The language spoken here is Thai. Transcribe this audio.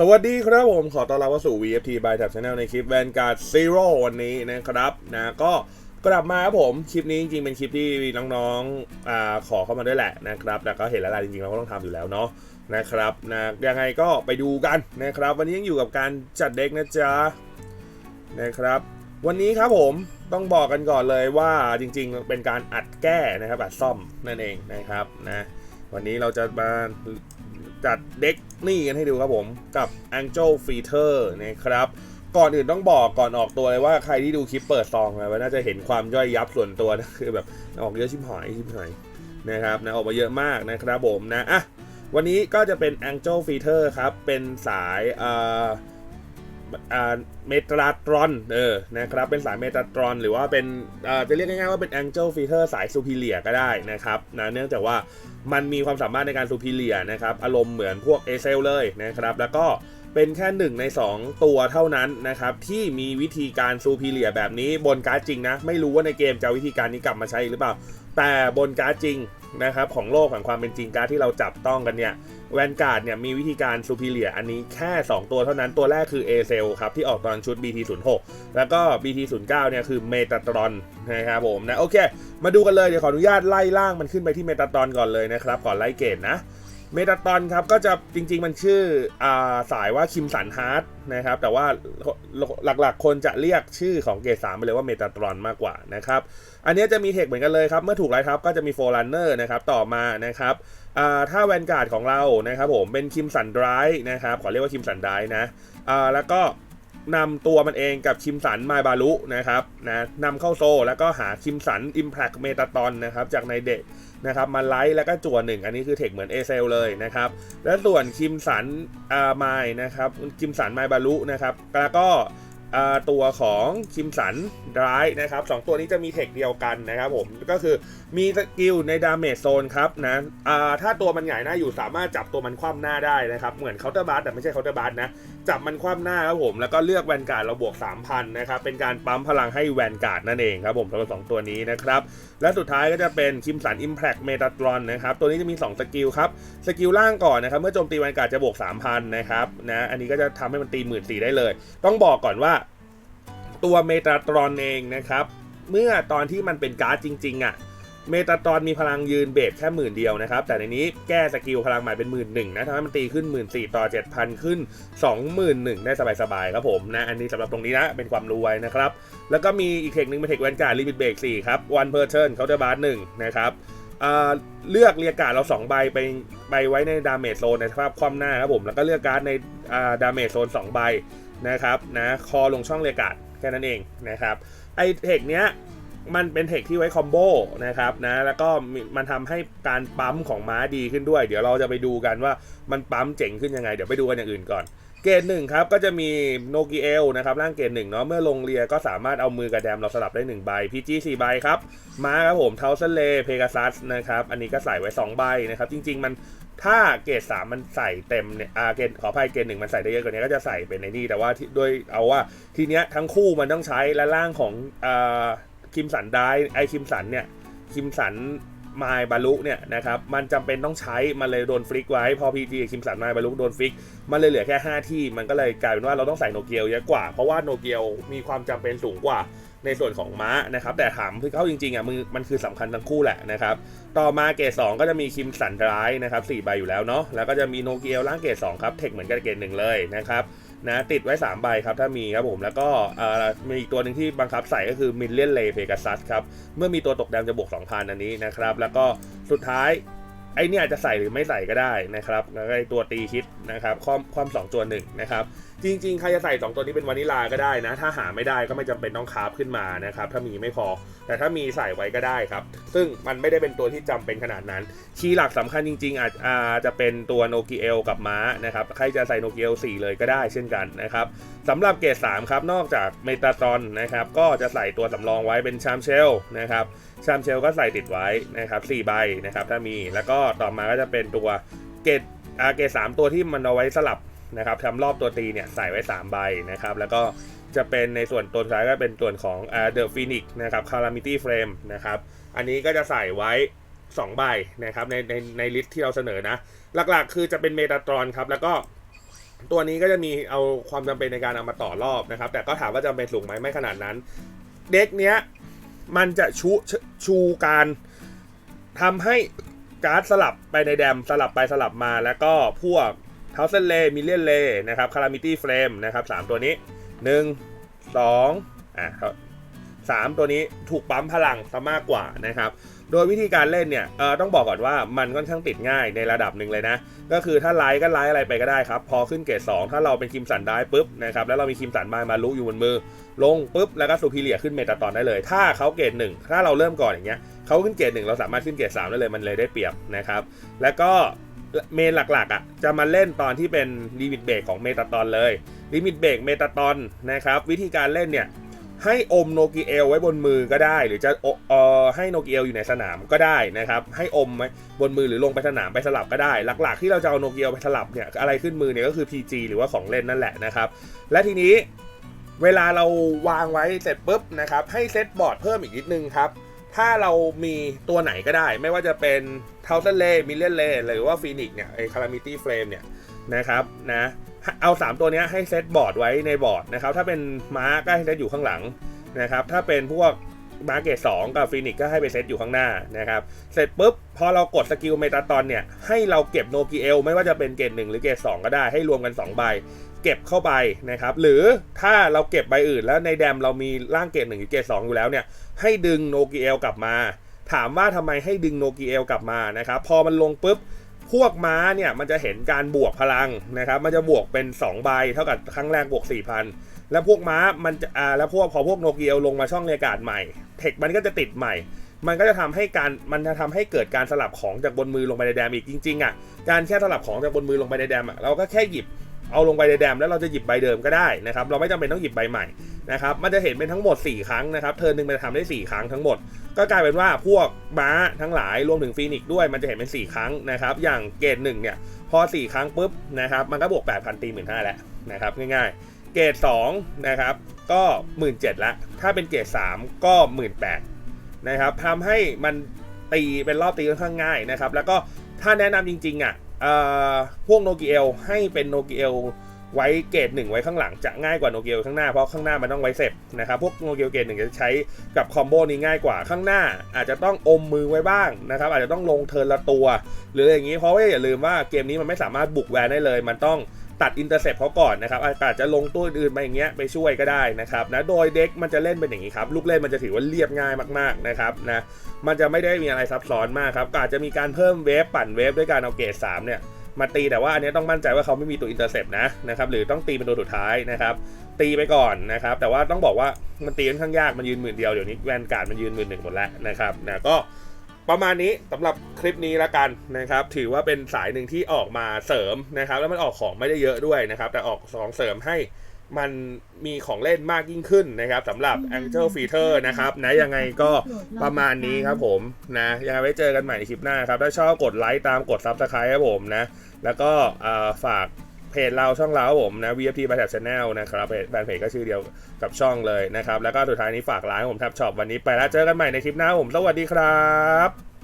สวัสดีครับผมขอต้อนรับเข้าสู่ VFT by Tab Channel ในคลิป Vanguard Zero วันนี้นะครับนะก็กลับมาครับผมคลิปนี้จริงๆเป็นคลิปที่น้องๆอ่าขอเข้ามาด้วยแหละนะครับแต่ก็เห็นแล้วล่ะจริงๆเราก็ต้องทำอยู่แล้วเนาะนะครับนะยังไงก็ไปดูกันนะครับ วันนี้ยังอยู่กับการจัดเด็กนะจ๊ะนะครับ วันนี้ครับผมต้องบอกกันก่อนเลยว่าจริง ๆ เป็นการอัดแก้นะครับอัดซ่อมนั่นเองนะครับนะวันนี้เราจะมา จัดเด็กนี่กันให้ดูครับผมกับ Angel Feater นะครับ ก่อนอื่นต้องบอกก่อนออกตัวเลยว่าใครที่ดูคลิปเปิดซองมาน่าจะเห็นความย่อยยับส่วนตัวนะคือแบบออกเยอะชิบหายชิบหายนะครับนะออกมาเยอะมากนะครับผมนะอะวันนี้ก็จะเป็น Angel Feater ครับ เป็นสายเอ่ออ่า เมตราตรอนเออนะครับเป็นสายเมตราตรอน หรือว่าเป็นจะเรียกง่ายๆว่าเป็น Angel Feater สายซูพิเลียก็ได้นะครับนะเนื่องจากว่ามันมีความสามารถในการซูพิเลียนะครับอารมณ์เหมือนพวกเอเซลเลยนะครับแล้วก็เป็นแค่หนึ่งใน 2 ตัวเท่านั้นนะครับ ที่มีวิธีการซูพิเลียแบบนี้บนการ์ดจริงนะ ไม่รู้ว่าในเกมจะวิธีการนี้กลับมาใช้หรือเปล่า แต่บนการ์ดจริงนะครับของโลกของความเป็นจริงการ์ดที่เราจับต้องกันเนี่ยแวนการ์ดเนี่ยมีวิธีการซูพิเลียอันนี้แค่ 2 ตัวเท่านั้นตัวแรกคือ a อเซลครับ ที่ออกตอนชุด BT06 แล้วก็ BT09 เนี่ยคือเมตาตรอนนะครับผมนะโอเค มาดูกันเลย เดี๋ยวขออนุญาตไล่ล่างมันขึ้นไปที่เมตาตรอนก่อนเลยนะครับ ก่อนไล่เกณฑ์นะ เมตาตอนครับก็จะจริง ๆ มันชื่ออาสายว่าคิมสันฮาร์ดนะครับ แต่ว่าหลักๆ คนจะเรียกชื่อของเกรดสามไปเลยว่าเมตาตรอนมากกว่านะครับ อันนี้จะมีเทคเหมือนกันเลยครับ เมื่อถูกไล่ทับก็จะมีโฟลันเนอร์นะครับต่อมานะครับถ้าแวนการ์ดของเรานะครับผมเป็นคิมสันไดรนะครับขอเรียกว่าคิมสันไดรนะแล้วก็ นำตัวมันเองกับคิมสันไมบารุนะครับนะนำเข้าโซ แล้วก็หาคิมสันอิมแพ t เมตาตอนนะครับจากในเด็กนะครับมาไลท์แล้วก็จั่วหนึ่งอันนี้คือเทคเหมือนเอเซลเลยนะครับและส่วนคิมสันอ่าไมนะครับคิมสันไมบารุนะครับแล้วก็อ่าตัวของคิมสันดรายนะครับสองตัวนี้จะมีเทคเดียวกันนะครับผมก็คือมีสกิลในดาเมจโซนครับนะอ่าถ้าตัวมันใหญ่หน้าอยู่สามารถจับตัวมันคว่ำหน้าได้นะครับ เหมือนเคาน์เตอร์บัสแต่ไม่ใช่เคาน์เตอร์บัสนะ จับมันคว่ำหน้าครับผม แล้วก็เลือกแวนการ์ดเราบวก 3,000 นะครับ เป็นการปั๊มพลังให้แวนการ์ดนั่นเองครับผมสำหรับสองตัวนี้นะครับ และสุดท้ายก็จะเป็นคิมสันอิมแพ t เมตาตรอนนะครับ ตัวนี้จะมี 2 สกิลครับ สกิลล่างก่อนนะครับ เมื่อโจมตีแวนการ์ดจะบวก 3,000 นะครับนะอันนี้ก็จะทำให้มันตี1 4ื่นสี่ได้เลย ต้องบอกก่อนว่าตัวเมตาตรอนเองนะครับเมื่อตอนที่มันเป็นการ์ดจริง ๆอะ่ะ เมตาตอนมีพลังยืนเบสแค่หมื่นเดียวนะครับ แต่ในนี้แก้สกิลพลังใหม่เป็นหมื่นหนึ่งนะทำให้มันตีขึ้นหมื่นสี่ต่อเจ็ดพันขึ้นสองหมื่นหนึ่งได้สบายๆครับผมนะ อันนี้สำหรับตรงนี้นะเป็นความรู้ไว้นะครับ แล้วก็มีอีกเทคหนึ่งเป็นเทคแวนการ์ดลิมิตเบรกสี่ครับวันเพอร์เทิร์นเคาน์เตอร์บาร์หนึ่งนะครับเลือกเรียกการ์ดเรา 2 ใบไปใบไว้ในดาเมจโซนในสภาพคว่ำหน้าครับผม แล้วก็เลือกการ์ดในอ่าดาเมจโซน2 ใบนะครับนะคอลงช่องเรียกการ์ดแค่นั้นเองนะครับไอเทคเนี้ย มันเป็นเทคที่ไว้คอมโบนะครับนะแล้วก็มันทำให้การปั๊มของม้าดีขึ้นด้วย เดี๋ยวเราจะไปดูกันว่ามันปั๊มเจ๋งขึ้นยังไง เดี๋ยวไปดูกันอย่างอื่นก่อน เกรดหนึ่งครับก็จะมีโนกิเอลนะครับร่างเกรดหนึ่งเนาะเมื่อลงเรียก็สามารถเอามือกับแดมเราสลับได้1ใบพีจีสี่ใบครับม้าครับผมเทาเซเลเพกาซัสนะครับอันนี้ก็ใส่ไว้2ใบนะครับจริง ๆ มันถ้าเกรดสามมันใส่เต็มเนี่ยอาเกรดขออภัยเกรดหนึ่งมันใส่ได้เยอะกว่านี้ก็จะใส่เป็นในนี่แต่ว่าที่โดยเอาว่าทีเนี้ยทั้งคู่มันต้องใช้และร่างของอ่า คิมสันได้ไอคิมสันเนี่ยคิมสันไมบาลุเนี่ยนะครับมันจำเป็นต้องใช้ มันเลยโดนฟลิกไว้ พอพีจีคิมสันไมบาลุโดนฟลิก มันเลยเหลือแค่ 5 ที่ มันก็เลยกลายเป็นว่าเราต้องใส่โนเกียวเยอะกว่า เพราะว่าโนเกียวมีความจำเป็นสูงกว่าในส่วนของม้านะครับ แต่ถามคือเขาจริงๆอะมือมันคือสำคัญทั้งคู่แหละนะครับ ต่อมาเกรด2ก็จะมีคิมสันร้ายนะครับ4ใบอยู่แล้วเนาะแล้วก็จะมีโนเกียวร่างเกรด2ครับเทคเหมือนกับเกรดหนึ่งเลยนะครับ นะติดไว้ 3 ใบครับ ถ้ามีครับผม แล้วก็มีอีกตัวหนึ่งที่บังคับใส่ก็คือมิลเลียนเลเพกาซัสครับ เมื่อมีตัวตกแดงจะบวก 2,000 อันนี้นะครับ แล้วก็สุดท้าย ไอเนี่ยจะใส่หรือไม่ใส่ก็ได้นะครับแล้วก็ไอตัวตีฮิตนะครับความความสองตัวหนึ่งนะครับ จริงๆ ใครจะใส่ 2 ตัวนี้เป็นวานิลาก็ได้นะ ถ้าหาไม่ได้ก็ไม่จำเป็นต้องคาฟขึ้นมานะครับ ถ้ามีไม่พอ แต่ถ้ามีใส่ไว้ก็ได้ครับ ซึ่งมันไม่ได้เป็นตัวที่จำเป็นขนาดนั้น คีย์หลักสำคัญจริงๆ อาจอาจะเป็นตัวโนกิเอลกับม้านะครับ ใครจะใส่โนกิเอล4เลยก็ได้เช่นกันนะครับ สำหรับเกรด3ครับนอกจากเมตาตอนนะครับก็จะใส่ตัวสำรองไว้เป็นชามเชลนะครับชามเชลก็ใส่ติดไว้นะครับ4ใบนะครับถ้ามีแล้วก็ต่อมาก็จะเป็นตัวเกรดอาเกรดสามตัวที่มันเอาไว้สลับนะครับทำรอบตัวตีเนี่ยใส่ไว้ 3 ใบนะครับแล้วก็จะเป็นในส่วนตัวสุดท้ายก็เป็นส่วนของเดอะฟินิกนะครับคารามิตี้เฟรมนะครับอันนี้ก็จะใส่ไว้2ใบนะครับในในในลิสต์ที่เราเสนอนะ หลักๆ คือจะเป็นเมตาตรอนครับแล้วก็ ตัวนี้ก็จะมีเอาความจำเป็นในการเอามาต่อรอบนะครับ แต่ก็ถามว่าจำเป็นสูงไหมไม่ขนาดนั้น เด็กเนี้ยมันจะชูชชูการทำให้การ์ดสลับไปในแดมสลับไปสลับมาแล้วก็พวกเทาเซนเลมิเลียนเลนะครับคารามิตี้เฟรมนะครับสามตัวนี้หนึ่งสองอะ ครับสามตัวนี้ถูกปั๊มพลังซะมากกว่านะครับ โดยวิธีการเล่นเนี่ยเออต้องบอกก่อนว่ามันค่อนข้างติดง่ายในระดับหนึ่งเลยนะ ก็คือถ้าไลท์ก็ไลท์อะไรไปก็ได้ครับ พอขึ้นเกรด2ถ้าเราเป็นคิมสันได้ปุ๊บนะครับแล้วเรามีคิมสันบามาลุอยู่บนมือ ลงปุ๊บแล้วก็ซูพิเลียขึ้นเมตาตอนได้เลย ถ้าเขาเกรดหนึ่งถ้าเราเริ่มก่อนอย่างเงี้ยเขาขึ้นเกรดหนึ่งเราสามารถขึ้นเกรดสามได้เลยมันเลยได้เปรียบนะครับแล้วก็เมนหลักๆอะจะมาเล่นตอนที่เป็นลิมิตเบรกของเมตาตอนเลยลิมิตเบรกเมตาตอนนะครับวิธีการเล่นเนี่ย ให้อมโนกิเอลไว้บนมือก็ได้ หรือจะเอ่อให้โนกิเอลอยู่ในสนามก็ได้นะครับ ให้อมไว้บนมือหรือลงไปสนามไปสลับก็ได้ หลักๆ ที่เราจะเอาโนกิเอลไปสลับเนี่ยอะไรขึ้นมือเนี่ยก็คือ PG หรือว่าของเล่นนั่นแหละนะครับ และทีนี้เวลาเราวางไว้เสร็จปุ๊บนะครับ ให้เซตบอร์ดเพิ่มอีกนิดนึงครับ ถ้าเรามีตัวไหนก็ได้ ไม่ว่าจะเป็นเทาเซเลมิเลนเลหรือว่าฟีนิกเนี่ยไอ้คารามิตี้เฟรมเนี่ย นะครับนะเอา 3 ตัวนี้ให้เซตบอร์ดไว้ในบอร์ดนะครับถ้าเป็นม้าก็ให้เซตอยู่ข้างหลังนะครับถ้าเป็นพวกมาเกรด2กับฟีนิกก็ให้ไปเซตอยู่ข้างหน้านะครับ เสร็จปุ๊บ พอเรากดสกิลเมตาตอนเนี่ย ให้เราเก็บโนกิเอลไม่ว่าจะเป็นเกรด1หรือเกรด2ก็ได้ให้รวมกัน 2 ใบ เก็บเข้าไปนะครับ หรือถ้าเราเก็บใบอื่น แล้วในแดมเรามีร่างเกรดหนึ่งหรือเกรดสองอยู่แล้วเนี่ย ให้ดึงโนกิเอลกลับมา ถามว่าทำไมให้ดึงโนกิเอลกลับมานะครับ พอมันลงปุ๊บ พวกม้าเนี่ยมันจะเห็นการบวกพลังนะครับ มันจะบวกเป็น2ใบเท่ากับครั้งแรกบวก4,000 แล้วพวกม้ามันจะอ่าแล้วพวกพอพวกโนกิเอลงมาช่องในอากาศใหม่ เทคมันก็จะติดใหม่ มันก็จะทำให้การมันจะทำให้เกิดการสลับของจากบนมือลงไปในแดมอีกจริงๆอะการแค่สลับของจากบนมือลงไปในแดมอะเราก็แค่หยิบเอาลงไปในแดมแล้วเราจะหยิบใบเดิมก็ได้นะครับ เราไม่จำเป็นต้องหยิบใบใหม่ นะครับมันจะเห็นเป็นทั้งหมด 4 ครั้งนะครับเทิร์นหนึ่งมันจะทำได้ 4 ครั้งทั้งหมด ก็กลายเป็นว่าพวกม้าทั้งหลายรวมถึงฟีนิกซ์ด้วยมันจะเห็นเป็น 4 ครั้งนะครับอย่างเกรด1เนี่ยพอ 4 ครั้งปุ๊บนะครับมันก็บวก 8,000 ตีหมื่นห้าแล้วนะครับง่ายๆ เกรด2นะครับก็1 7ื่นละถ้าเป็นเกรด3 ก็1 8ื่นนะครับทำให้มันตีเป็นรอบตีค่อนข้างง่ายนะครับแล้วก็ถ้าแนะนำจริงๆอะพวกโนกิเอลให้เป็นโนกิเอล ไว้เกรดหนึ่งไว้ข้างหลังจะง่ายกว่าโนกิเอลข้างหน้าเพราะข้างหน้ามันต้องไว้เสร็จนะครับพวกโนกิเอลเกรดหนึ่งจะใช้กับคอมโบนี้ง่ายกว่าข้างหน้า อาจจะต้องอมมือไว้บ้างนะครับอาจจะต้องลงเทิร์นละตัว หรืออะไรอย่างนี้เพราะว่าอย่าลืมว่าเกมนี้มันไม่สามารถบุกแวนได้เลย มันต้องตัดอินเตอร์เซปเขาก่อนนะครับอาจจะลงตัวอื่นๆไปอย่างเงี้ยไปช่วยก็ได้นะครับนะโดยเด็กมันจะเล่นเป็นอย่างนี้ครับลูกเล่นมันจะถือว่าเรียบง่ายมากๆนะครับนะมันจะไม่ได้มีอะไรซับซ้อนมากครับอาจจะมีการเพิ่มเวฟปั่นเวฟด้วยการเอาเกรด3เนี่ย มาตีแต่ว่าอันนี้ต้องมั่นใจว่าเขาไม่มีตัวอินเตอร์เซปนะนะครับหรือต้องตีเป็นตัวสุดท้ายนะครับ ตีไปก่อนนะครับ แต่ว่าต้องบอกว่ามันตีค่อนข้างยากมันยืนหมื่นเดียวเดี๋ยวนี้แวนการ์ดมันยืนหมื่นหนึ่งหมดแล้วนะครับนะก็ประมาณนี้สำหรับคลิปนี้ละกันนะครับ ถือว่าเป็นสายหนึ่งที่ออกมาเสริมนะครับ แล้วมันออกของไม่ได้เยอะด้วยนะครับ แต่ออกสองเสริมให้ มันมีของเล่นมากยิ่งขึ้นนะครับสำหรับ Angel Feater นะครับนะยังไงก็ประมาณนี้ครับผมนะยังไงไว้เจอกันใหม่ในคลิปหน้าครับ ถ้าชอบกดไลค์ตามกด Subscribe ครับผมนะ แล้วก็เอ่อฝากเพจเราช่องเราครับผมนะ VFT by Tab Channel นะครับเพจแฟนเพจก็ชื่อเดียวกับช่องเลยนะครับ แล้วก็สุดท้ายนี้ฝากร้านผมแท็บช็อปวันนี้ไปแล้วเจอกันใหม่ในคลิปหน้าผม สวัสดีครับ